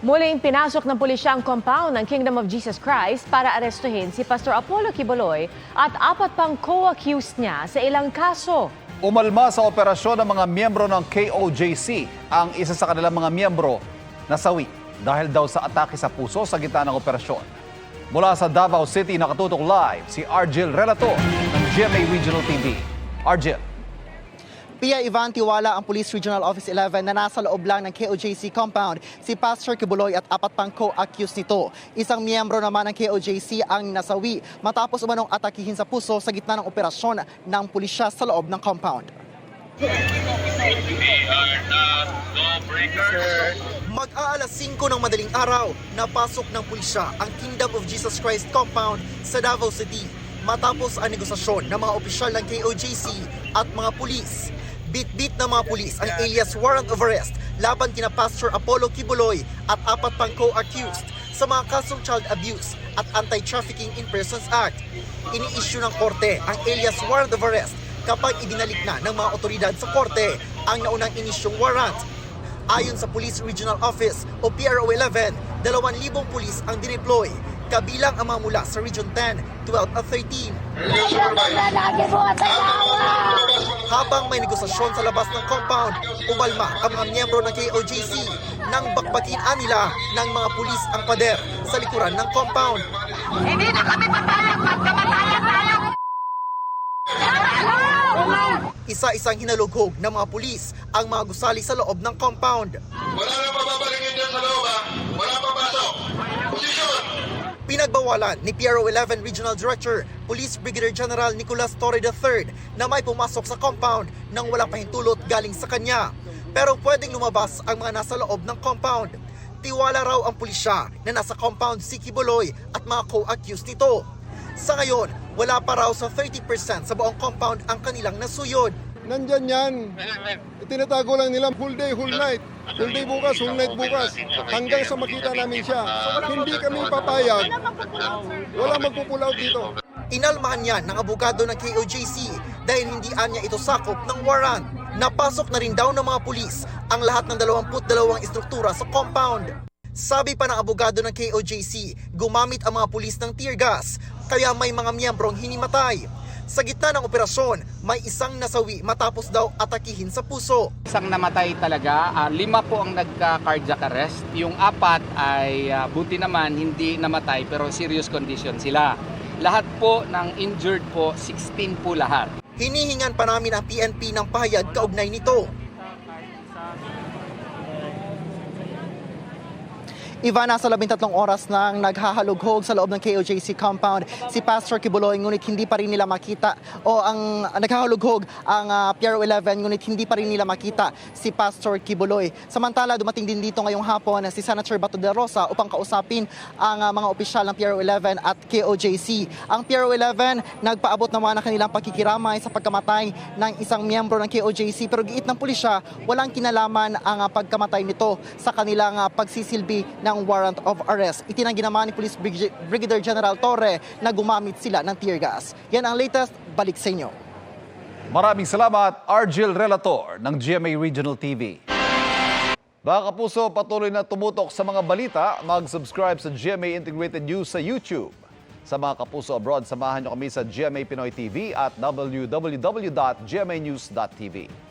Muling pinasok ng pulisya ang compound ng Kingdom of Jesus Christ para arestuhin si Pastor Apollo Kiboloy at apat pang co-accused niya sa ilang kaso. Umalma sa operasyon ng mga miyembro ng KOJC ang isa sa kanilang mga miyembro nasawi dahil daw sa atake sa puso sa gitna ng operasyon. Mula sa Davao City nakatutok live si Argel Relator ng GMA Regional TV. Argel. Pia Ivan Tiwala ang Police Regional Office 11 na nasa loob lang ng KOJC compound si Pastor Kibuloy at apat pang co-accused nito. Isang miyembro naman ng KOJC ang nasawi matapos umanong atakihin sa puso sa gitna ng operasyon ng pulisya sa loob ng compound. Mag-aalas 5 ng madaling araw, napasok ng pulisya ang Kingdom of Jesus Christ compound sa Davao City matapos ang negosasyon ng mga opisyal ng KOJC at mga pulis. Bit-bit ng mga pulis ang alias warrant of arrest laban kina Pastor Apollo Kibuloy at apat pang co-accused sa mga kasong child abuse at Anti-Trafficking in Persons Act. Ini-issue ng korte ang alias warrant of arrest kapag ibinalik na ng mga otoridad sa korte ang naunang inisyong warrant Ayon sa Police Regional Office o PRO 11, 2,000 pulis ang dineploy, kabilang ang mga mula sa Region 10, 12 at 13. Lagi mo at asawa! Habang may negosasyon sa labas ng compound, umalma ang mga miyembro ng KOJC nang bakbakin nila ng mga pulis ang pader sa likuran ng compound. Hindi na kami papayag magkamatayan tayo! Isa-isang hinalughog ng mga pulis ang mga gusali sa loob ng compound. Wala na pababalingin dyan sa loob ha. Wala papasok. Pinagbawalan ni PRO 11 Regional Director Police Brigadier General Nicolas Torre III na may pumasok sa compound nang walang pahintulot galing sa kanya. Pero pwedeng lumabas ang mga nasa loob ng compound. Tiwala raw ang pulisya na nasa compound si Kibuloy at mga co-accused nito. Sa ngayon, wala pa raw sa 30% sa buong compound ang kanilang nasuyod. Nandyan yan. Tinatago lang nila whole day, whole night. Whole day bukas, whole night bukas. Hanggang sa makita namin siya. Hindi kami papayag. Wala magpupull out dito. Inalmahan yan ng abogado ng KOJC dahil hindi anya ito sakop ng warrant. Napasok na rin daw ng mga pulis ang lahat ng 22 istruktura sa compound. Sabi pa ng abogado ng KOJC, gumamit ang mga pulis ng tear gas, kaya may mga miyembrong hinimatay. Sa gitna ng operasyon, may isang nasawi matapos daw atakihin sa puso. Isang namatay talaga, ah, lima po ang nagka-cardiac arrest. Yung apat ay ah, buti naman hindi namatay pero serious condition sila. Lahat po ng injured po, 16 po lahat. Hinihingan pa namin ang PNP ng pahayag kaugnay nito. Iva, nasa 13 oras nang naghahalughog sa loob ng KOJC compound si Pastor Kibuloy ngunit hindi pa rin nila makita o ang naghahalughog ang uh, PRO 11 ngunit hindi pa rin nila makita si Pastor Kibuloy. Samantala, dumating din dito ngayong hapon si Senator Bato de Rosa upang kausapin ang uh, mga opisyal ng PRO 11 at KOJC. Ang PRO 11 nagpaabot naman ng kanilang pagkikiramay sa pagkamatay ng isang miyembro ng KOJC pero giit ng pulisya, walang kinalaman ang uh, pagkamatay nito sa kanilang uh, pagsisilbi ng warrant of arrest. Itinanggi naman ni Police Brig- Brigadier General Torre na gumamit sila ng tear gas. Yan ang latest, balik sa inyo. Maraming salamat, Argel Relator ng GMA Regional TV. Mga kapuso, patuloy na tumutok sa mga balita, mag-subscribe sa GMA Integrated News sa YouTube. Sa mga kapuso abroad, samahan niyo kami sa GMA Pinoy TV at www.gmanews.tv.